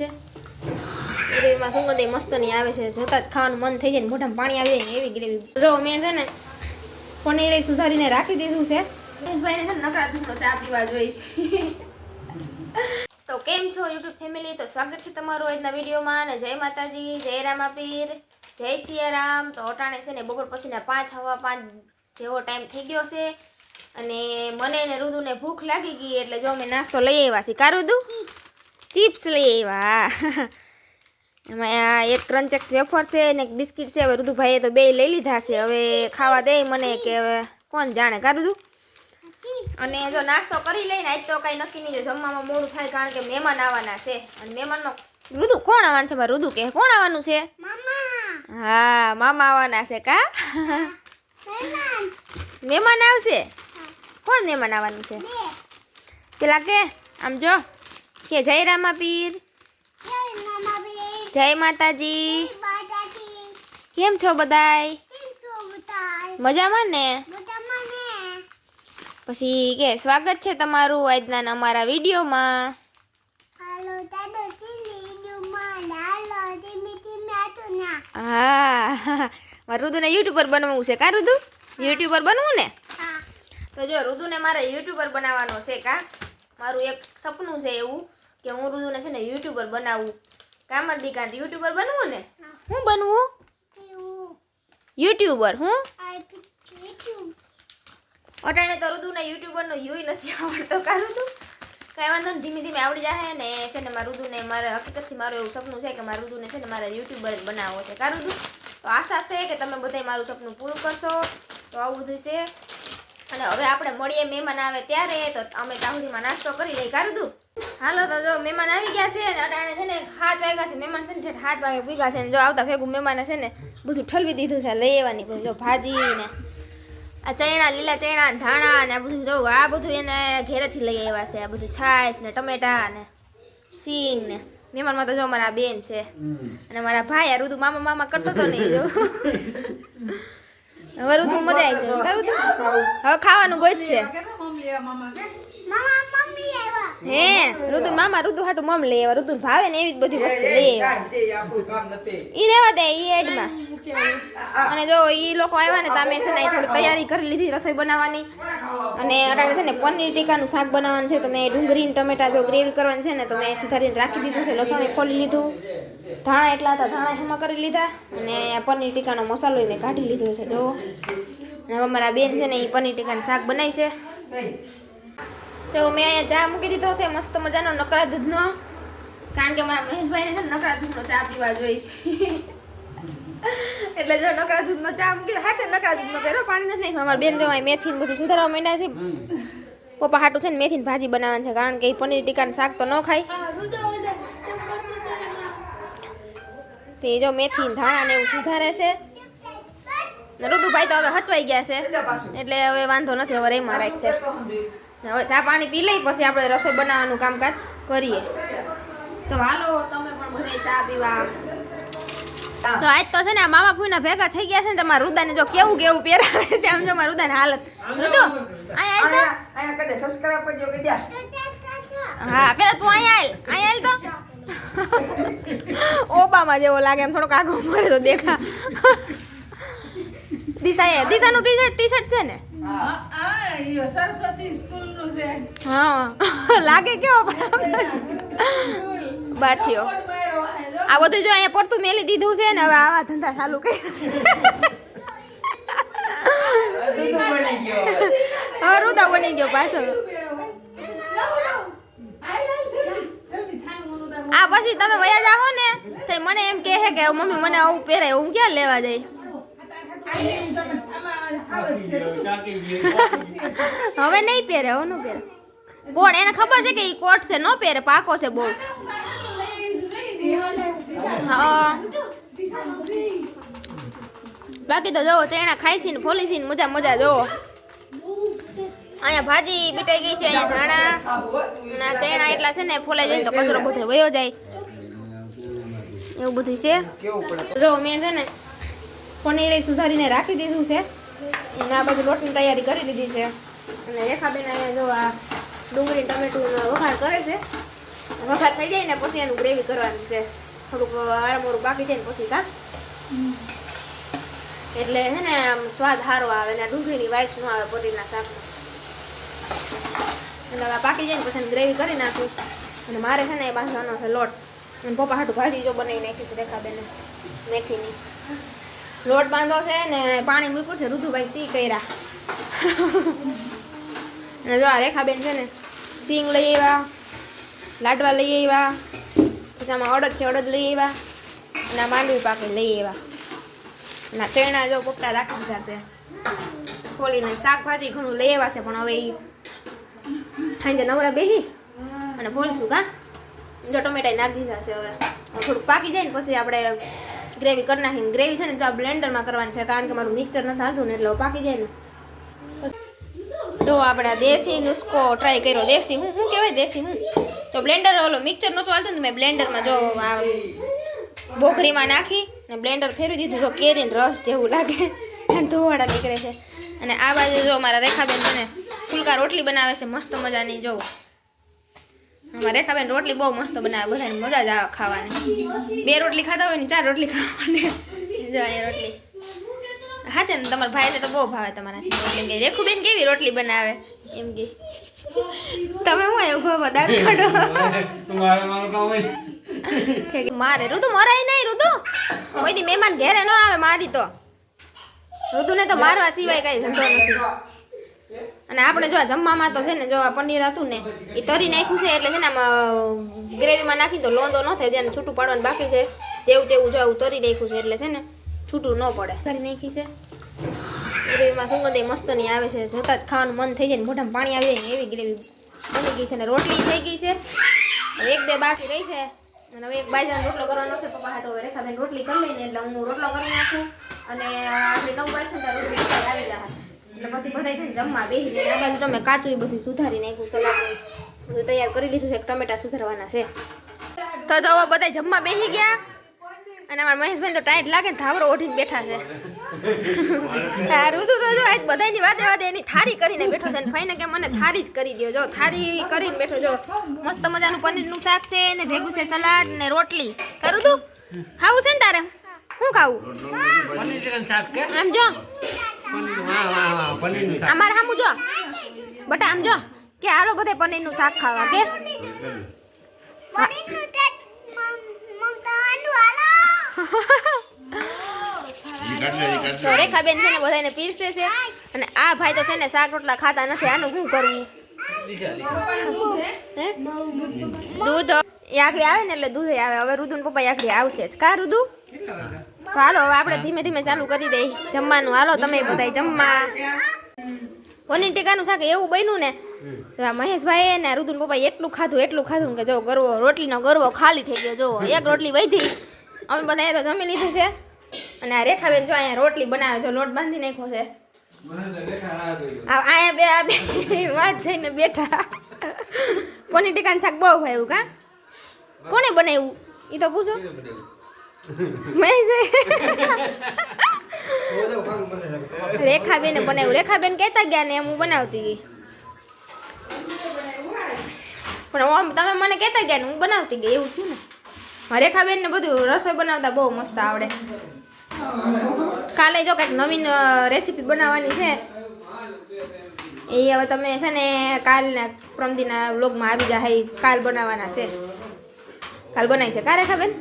છે. ગ્રેવીમાં સુગંધ મસ્તની આવે છે. જોતા જ ખાવાનું મન થઈ જાય મોઢામાં પાણી આવી જાય એવી ગ્રેવી. જો મેં છે ને પનીર સુધારીને રાખી દીધું છે. મહેશભાઈને છે નકરા દૂધનો ચા પીવા જોઈ. તો કેમ છો યુટ્યુબ ફેમિલી? તો સ્વાગત છે તમારું આજના વિડીયોમાં અને જય માતાજી, જય રામાપીર, જય સિયારામ. તો અટાણે છે ને બપોર પછીના પાંચ હવા પાંચ જેવો ટાઈમ થઈ ગયો છે અને મને ને રુદુને ભૂખ લાગી ગઈ એટલે જો અમે નાસ્તો લઈ આવ્યા છીએ. કા રુદુ? ચિપ્સ લઈ આવ્યા. એમાં આ એક ક્રંચેક્સ વેફર છે ને એક બિસ્કિટ છે. હવે ઋતુભાઈએ તો બે લઈ લીધા છે. હવે ખાવા દે મને કે હવે કોણ જાણે કાઢું તું અને જો નાસ્તો કરી લઈને આજ તો કાંઈ નક્કી નહીં જો જમવામાં મોડું થાય કારણ કે મહેમાન આવવાના છે. અને મહેમાનનો ઋતુ કોણ આવવાનું છે? મારે રુદુ કે કોણ આવવાનું છે? હા મામા આવવાના છે કા? મહેમાન. આવશે? કોણ મહેમાન આવવાનું છે? પેલા કે આમ જો. કે જય રામાપીર? જય માતાજી. કેમ છો બધાય? મજામાં ને? પછી કે સ્વાગત છે તમારું આજના અમારા વિડીયોમાં. હા મારે રુદુને યુટ્યુબર બનવું છે કા રુદુ? યુટ્યુબર બનવું ને? તો જો રુદુને મારે યુટ્યુબર બનાવવાનો છે કા? મારું એક સપનું છે એવું. કે હું રુદુને છે ને યુટ્યુબર બનાવું. કામર દીકાંત યુટ્યુબર બનવું ને? હું. બનવું? યુટ્યુબર હું? અટાણે તો રુદુને યુટ્યુબરનો યુય નથી આવડતો. કા રુદુ? કાંઈ વાંધો નહીં ધીમે ધીમે આવડી જાય ને છે ને મારું રુદુને મારે હકીકતથી મારું એવું સપનું છે કે મારું રુદુને છે ને મારે યુટ્યુબર જ બનાવવો છે. કા રુદુ? તો આશા છે કે તમે બધાય મારું સપનું પૂરું કરશો. તો આવું બધું છે. અને હવે આપણે મળીએ મહેમાન આવે ત્યારે તો અમે ત્યાં નાસ્તો કરી લઈ કાઢું દઉં હાલો તો જો મહેમાન આવી ગયા છે અને અટાણે છે ને હાથ વાગ્યા છે. મહેમાન છે ને ઠેઠ હાથ વાગે પૂગ્યા છે ને જો આવતા ભેગું મહેમાને છે ને બધું ઠલવી દીધું છે. લઈ આવવાની જો ભાજી ને આ ચણા લીલા ચણા ધાણા ને આ બધું જો આ બધું એને ઘેરેથી લઈ આવ્યા છે. આ બધું છાશ ને ટમેટા ને સિંગ ને. મહેમાનમાં તો જો મારા બેન છે. અને મારા ભાઈ આ ઋતુ મામા મામા કરતો તો નહીં જો. ઋતુ મજા આવી છે કરું હવે ખાવાનું ગોઈ છે. હે ઋતુ મામા ઋતુ હાટું મમ લઈ આવ્યા. ઋતુ ભાવે ને એવી જ બધી વસ્તુ લઈ આવ્યા. ઈ રેવા દે ઈ એડમાં. અને જો ઈ લોકો આવ્યા ને તમે છે ને થોડી તૈયારી કરી લીધી રસોઈ બનાવવાની. અને અટાણે છે ને પનીર ટીકાનું શાક બનાવવાનું છે તો મેં ડુંગળી ને ટમેટા જો ગ્રેવી કરવાની છે ને તો મેં સુધારીને રાખી દીધું છે લસણ ખોલી લીધું. ધાણા એટલા હતા ધાણા હેમાં કરી લીધા અને આ પનીર ટીકાનો મસાલો મેં કાઢી લીધો છે જો. અને હવે મારા બેન છે ને એ પનીર ટીકાનું શાક બનાવી છે. તો મેં અહીંયા ચા મૂકી દીધો છે મસ્ત મજાનો નકરા દૂધનો. કારણ કે મારા મહેશભાઈને છે ને નકરા દૂધનો ચા પીવા જોઈ એટલે જો નકરા દૂધનો ચા મૂકી હા છે નકરા દૂધનો કર્યો પાણી નથી નાખ્યું. અમારા બેન જો મેથી ને બધું સુધારવા માંડ્યા છે. પપ્પા હાટું છે ને મેથીની ભાજી બનાવવાની છે કારણ કે એ પનીર ટીકાનું શાક તો ન ખાય. તે જો મેથી ધાણા ને એવું સુધારે છે. ઋતુભાઈ તો હવે હચવાઈ ગયા છે. એટલે હવે વાંધો નથી હવે રેમાં રાખશે. હવે ચા પાણી પી લઈ પછી આપણે રસોઈ બનાવવાનું કામકાજ કરીએ. તો હાલો તમે પણ બધે ચા પીવા. તો આજ તો છે ને મામા ફૂઈના ભેગા થઈ ગયા છે ને તમારા રુદાને જો કેવું કેવું પહેરાવે છે આમ જો મારા રુદાને હાલત. રુદો અહીંયા આવી તો. હા પેલા તું અહીંયા આલ અહીંયા આલ તો. ઓબામાં જેવો લાગે એમ થોડોક આગો મરે તો દેખા. દિશા દિશાનું ટી શર્ટ ટી શર્ટ છે ને સરસ્વતી સ્કૂલનું છે. હા લાગે કેવો પણ બાઠિયો આ બધું જો અહીંયા પડતું મેલી દીધું છે ને હવે આવા ધંધા ચાલુ કરી હવે રૂદા બની ગયો પાછો. આ પછી તમે વયા જાઓ ને, તો મને એમ કહે કે મમ્મી, મને આવું પહેરાય, હું ક્યાં લેવા જઈ? હવે નહીં પહેરે, હવે નો પહેરે. કોણ એને ખબર છે કે એ કોટ છે, નો પહેરે, પાકો છે બહુ બાકી તો જોવો ચણા ખાઈ છે ને ફોલી છે ને મજા મજા જોવો અહીંયા ભાજી બીટાઈ ગઈ છે અહીંયા ધાણા આ ચણા એટલા છે ને ફોલાઈ જાય તો કચરો બધો વયો જાય. એવું બધું છે. જો મેં છે ને પનીર સુધારીને રાખી દીધું છે. અને આ બધું લોટની તૈયારી કરી દીધી છે. અને રેખાબેન અહીંયા જો આ ડુંગળી ટમેટું વઘાર કરે છે. વઘાર થઈ જાય ને પછી એનું ગ્રેવી કરવાનું છે. થોડુંક આરામોરું બાકી જાય ને પછી કા? એટલે છે ને આમ સ્વાદ સારો આવે ને ડુંગળીની વાઇસ ન આવે પનીરના શાકમાં એટલે પાકી જાય ને પછી ગ્રેવી કરી નાખું. અને મારે છે ને એ બાંધવાનો છે લોટ. અને પપ્પા હાટું ભાજી જો બનાવી નાખીશ રેખાબેને, મેથીની. લોટ બાંધો છે ને પાણી મૂક્યું છે રુધુભાઈ સી કર્યા. અને જો આ રેખાબેન છે ને સિંગ લઈ આવ્યા, લાડવા લઈ આવ્યા, પછી આમાં અડદ છે, અડદ લઈ આવ્યા, અને આ માંડવી પાકી લઈ આવ્યા. અને ચણા જો પોપટા રાખી દીધા છે. ખોલીને શાકભાજી ઘણું લઈ આવ્યા છે, પણ હવે એ સાંજે નવરા બેહી. અને બોલશું કા? જો ટમેટા નાખી દીધા છે હવે. થોડુંક પાકી જાય ને પછી આપણે ગ્રેવી કરી નાખીને ગ્રેવી છે ને તો આ બ્લેન્ડરમાં કરવાની છે, કારણ કે મારું મિક્સર નથી હાલતું ને એટલે પાકી જાય ને. જો આપણે દેશી નુસ્ખો ટ્રાય કર્યો. દેશી હું? શું કહેવાય દેશી હું? તો બ્લેન્ડર ઓલો મિક્સર નહોતું હાલતું ને મેં બ્લેન્ડરમાં જો આ બોઘરીમાં નાખી ને બ્લેન્ડર ફેરવી દીધું. જો કેરીને રસ જેવું લાગે. ધોવાડા નીકળે છે. અને આ બાજુ જો મારા રેખાબેન છે ને ફુલકા રોટલી બનાવે છે, મસ્ત મજાની જો અમારા રેખાબેન રોટલી બહુ મસ્ત બનાવે, બધાને મજા જ આવે ખાવાની. બે રોટલી ખાતા હોય ને, ચાર રોટલી ખાવાની. જો રોટલી. હા છે ને, તમારા ભાઈને તો બહુ ભાવે તમારા રોટલી. કે, રેખુબેન કેવી રોટલી બનાવે? એમ કે, તમે હું આવ્યો ઊભા દાંત કાઢો? મારે ઋતુ મરાય નહીં, ઋતુ. કોઈ દી મહેમાન ઘેરે ન આવે મારી તો. ઋતુને તો મારવા સિવાય કઈ ધંધો નથી. અને આપણે જો જમવામાં તો છે ને જો આ પનીર હતું ને એ તરી નાખ્યું છે એટલે છે ને આમાં ગ્રેવીમાં નાખી તો લોંદો ન થાય, જેને છૂટું પાડવાનું બાકી છે, જેવું તેવું જો આવું તરી નાખ્યું છે એટલે છે ને છૂટું ન પડે. તરી નાખી છે. ગ્રેવીમાં સુગંધ મસ્તની આવે છે, જોતાં જ ખાવાનું મન થઈ જાય ને, મોઢામાં પાણી આવી જાય ને એવી ગ્રેવી બની ગઈ છે ને, રોટલી થઈ ગઈ છે. એક બે બાકી રહી છે. અને હવે એક બાજરાનો રોટલો કરવાનો છે, પપ્પા હાટો હવે રેખાબેન રોટલી કરી લઈને, એટલે હું રોટલો કરી નાખું. અને આજે નવ વાગ્યા રોટલી આવી જાય એટલે પછી બધા છે ને જમવા બેસી જાય આ બાજુ તમે કાચું એ બધું સુધારી નાખ્યું સલાડ બધું તૈયાર કરી લીધું છે ટમેટા સુધારવાના છે. તો જો બધા જમવા બેસી ગયા અને અમારા મહેશભાઈ તો ટાઈટ લાગે ને ધાવરો ઓઢીને બેઠા છે. તારું તો જો આજ બધાની વાતે વાતે એની થારી કરીને બેઠો છે ને ફાઈને કે મને થારી જ કરી દો જો થારી કરીને બેઠો જો. મસ્ત મજાનું પનીરનું શાક છે ને ભેગું છે સલાડ ને રોટલી. કરું તું? ખાવું છે ને તારે? શું ખાવું? આમ જો. વાહ વાહ વાહ પનીરનું શાક. અમારે સામું જો. બટા આમ જો કે હાલો બધે પનીરનું શાક ખાવા કે? રેખાબેન છે ને બધાને પીરસે છે. અને આ ભાઈ તો છે ને શાક રોટલા ખાતા નથી આનું શું કરવું? દૂધ એ આવે ને એટલે દૂધ આવે. હવે રુદુ પપ્પા આગળ આવશે જ. કા રુદુ? તો હાલો, હવે આપણે ધીમે ધીમે ચાલુ કરી દઈ જમવાનું. હાલો, તમે બધા જમવા. પનીર ટીકાનું શાક એવું બન્યું ને મહેશભાઈ ને રુદુન પપ્પા એટલું ખાધું એટલું ખાધું કે જો ગરવો, રોટલીનો ગરવો ખાલી થઈ ગયો. જો, એક રોટલી વધી. અમે બધા તો જમી લીધું છે. અને આ રેખાબેન જો અહીંયા રોટલી બનાવે, જો લોટ બાંધી નાખ્યો છે. અહીંયા બે, આ બે વાત જઈને બેઠા. પનીર ટીકાનું શાક બહુ ભાવ્યું, કા? કોને બનાવ્યું? એ તો પૂછો. રેખાબેને બનાવ્યું. રેખાબેન કહેતા ગયા ને એમ હું બનાવતી ગઈ. પણ આમ તમે મને કહેતા ગયા ને હું બનાવતી ગઈ એવું થયું ને? રેખાબેન ને બધું રસોઈ બનાવતા બહુ મસ્ત આવડે. કાલે જો કંઈક નવીન રેસીપી બનાવવાની છે. એ હવે તમે છે ને કાલના પ્રમદીના વ્લોગમાં આવી જાય કાલ બનાવવાના છે. કાલ બનાવી છે. કા રેખાબેન?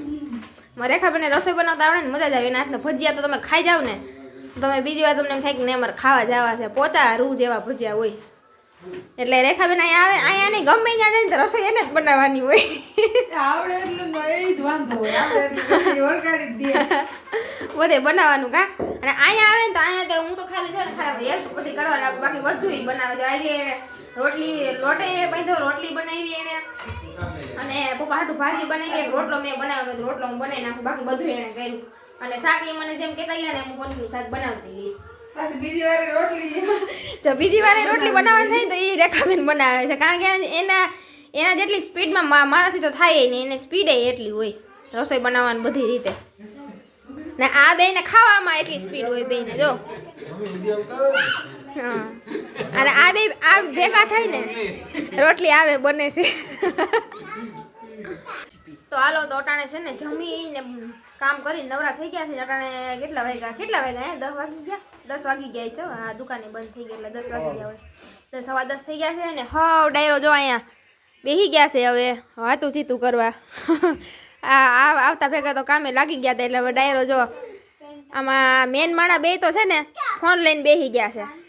રેખાબેનને રસોઈ બનાવતા આવડે ને મજા જ આવે. એના હાથના ભજીયા તો તમે ખાઈ જાવ ને તમે બીજી વાર તમને એમ થાય કે ને અમારે ખાવા જવા છે પોચા રૂ જેવા ભજીયા હોય. એટલે રેખાબેન અહીંયા આવે અહીંયા નહીં ગમે ત્યાં જાય ને રસોઈ એને જ બનાવવાની હોય. આવડે એટલે એ જ વાંધો હોય. આવડે એટલે બધી બનાવવાનું કા? અને અહીંયા આવે ને તો અહીંયા તો હું તો ખાલી છે ને ખાલી હેલ્પ બધી કરવા લાગુ બાકી બધું બનાવે છે. આજે રોટલી લોટે એને બાંધ્યો રોટલી બનાવી એને. અને પપ્પા હાટું ભાજી બનાવી એક રોટલો મેં બનાવ્યો તો રોટલો હું બનાવી નાખું બાકી બધું એણે કર્યું. અને શાક એ મને જેમ કહેતા ગયા ને હું પનીરનું શાક બનાવતી ગઈ. પાછી બીજી વાર રોટલી. તો બીજી વાર એ રોટલી બનાવવાની થાય તો એ રેખાબેન બનાવે છે કારણ કે એના એના જેટલી સ્પીડમાં મારાથી તો થાય નહીં એને સ્પીડ એટલી હોય રસોઈ બનાવવાની બધી રીતે. ને આ બેને ખાવામાં એટલી સ્પીડ હોય બેને જો. અને આ બે આ ભેગા થાય ને રોટલી આવે, બને છે. તો હાલો, તો અટાણે છે ને જમીને કામ કરીને નવરા થઈ ગયા છે. અટાણે કેટલા વાગ્યા? કેટલા વાગ્યા? દસ વાગી ગયા? દસ વાગી ગયા છે આ દુકાને બંધ થઈ ગઈ એટલે દસ વાગી ગયા હોય. તો સવા દસ થઈ ગયા છે ને હવ ડાયરો જો અહીંયા બેસી ગયા છે હવે. વાતું ચીતું કરવા. આ- આવતા ભેગા તો કામે લાગી ગયા હતા એટલે હવે ડાયરો જો. આમાં મેન માણા બે તો છે ને ફોન લઈને બેસી ગયા છે.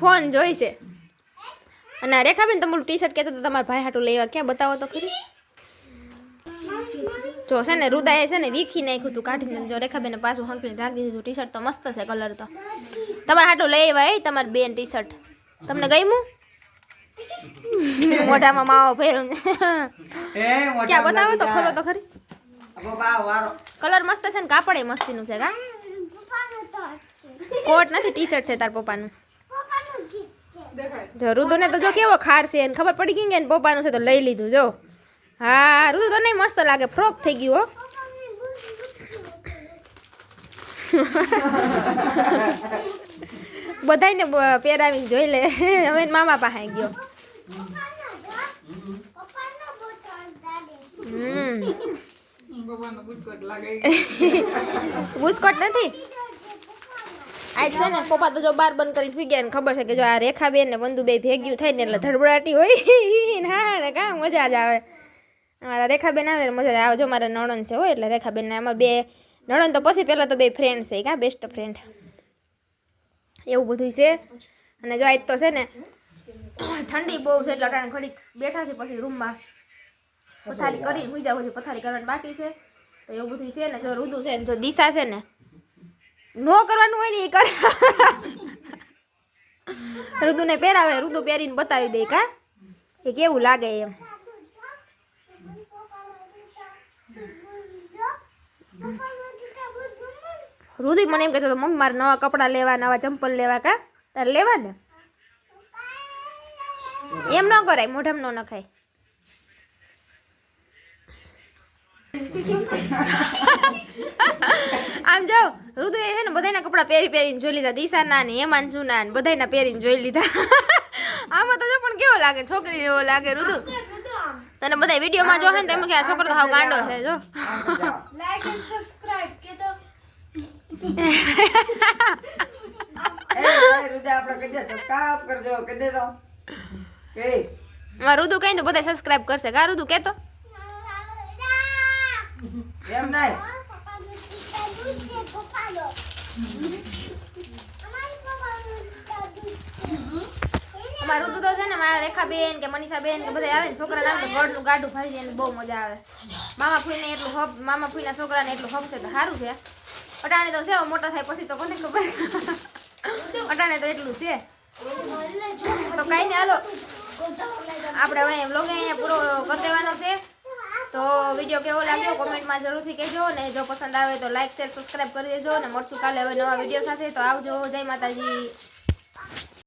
ફોન જોઈશે અને આ રેખાબેન તમારું ટી શર્ટ કહેતા હતા તમારા ભાઈ હાટું લેવા ક્યાં બતાવો તો ખરી? જો છે ને રુદાએ છે ને વીખી નાખ્યું હતું કાઢીને જો રેખાબેને પાછું હંકીને રાખી દીધું ટી શર્ટ તો મસ્ત છે કલર તો. તમારે હાટું લઈ આવ્યા એ તમારી બેન ટી શર્ટ તમને ગમ્યું? મોઢામાં માવો ફેરું ક્યાં બતાવો તો ખોલો તો ખરી. કલર મસ્ત છે ને કાપડ એ મસ્તીનું છે કા? કોટ નથી ટી શર્ટ છે તાર પપ્પાનું. જો રુદુને તો જો કેવો ખાર છે એને ખબર પડી ગઈ ને એને પપ્પાનું છે તો લઈ લીધું જો. હા રુદુ તો નહીં મસ્ત લાગે ફ્રોક થઈ ગયું હો. બધાયને બ- પહેરાવીને જોઈ લે. હવે મામા પાસે ગયો. હમ. બુસ્કોટ નથી? આજ છે ને, પપ્પા તો જો બાર બંધ કરીને સુઈ ગયા ને ખબર છે કે જો આ રેખાબેન ને બંધુ બે ભેગ્યું થાય ને એટલે ધડબડાટી હોય. હા ને, કા મજા જ આવે. અમારા રેખાબેન આવે મજા જ આવે. જો મારા નણંદ છે હોય એટલે રેખાબેન અમારા બે નણંદ તો પછી પહેલાં તો બે ફ્રેન્ડ છે કા બેસ્ટ ફ્રેન્ડ એવું બધું છે. અને જો આજ તો છે ને, ઠંડી બહુ છે એટલે અટાણે ઘડીક બેઠા છે પછી રૂમમાં. પથારી કરીને સુઈ જાવ, પછી પથારી કરવાની બાકી છે. તો એવું બધું છે ને, જો રુદુ છે ને, જો દિશા છે ને નો કરવાનું હોય ને એ કરે. રુદુને પહેરાવે રુદુ પહેરીને બતાવી દે કા એ કેવું લાગે એમ. રુદુ મને એમ કહેતો હતો મમ્મી મારે નવા કપડાં લેવા નવા ચંપલ લેવા કા? તારે લેવા ને એમ ન કરાય મોઢામાં ન નખાય. આમ જો ઋતુ એ છે ને બધાના કપડાં પહેરી પહેરીને જોઈ લીધા. દિશાના ને હેમાંશુના ને બધાના પહેરીને જોઈ લીધા. આમાં તો જો પણ કેવો લાગે? છોકરી જેવો લાગે ઋતુ? તને બધા વિડીયોમાં જો ને તેમાં કે આ છોકરો તો હાવ ગાંડો છે જો. લાઈક એન્ડ સબસ્ક્રાઇબ કે તો. મારા ઋતુ કઈ તો. બધા સબસ્ક્રાઇબ કરશે. કા ઋતુ કેતો? પપ્પાનું નહીં? અમારી તો છે ને મારા રેખાબેન કે મનીષાબેન કે બધા આવે ને છોકરા નામ તો ગળનું ગાડું ભરી જાય ને બહુ મજા આવે. મામા ફૂઈને એટલું હબ, મામા ફૂઈના છોકરાને એટલું હબ છે તો સારું છે. અટાણે તો સેવો મોટા થાય પછી તો કોને ખબર? અટાણે તો એટલું છે. તો કઈ નહીં, હાલો. આપણે હવે લોગે અહીંયા પૂરો કરી દેવાનો છે. તો વીડિયો કેવો લાગ્યો કોમેન્ટમાં જરૂરથી કહેજો અને જો પસંદ આવે તો લાઈક શેર સબસ્ક્રાઈબ કરી દેજો અને મળશું કાલે હવે નવા વીડિયો સાથે. તો આવજો, જય માતાજી.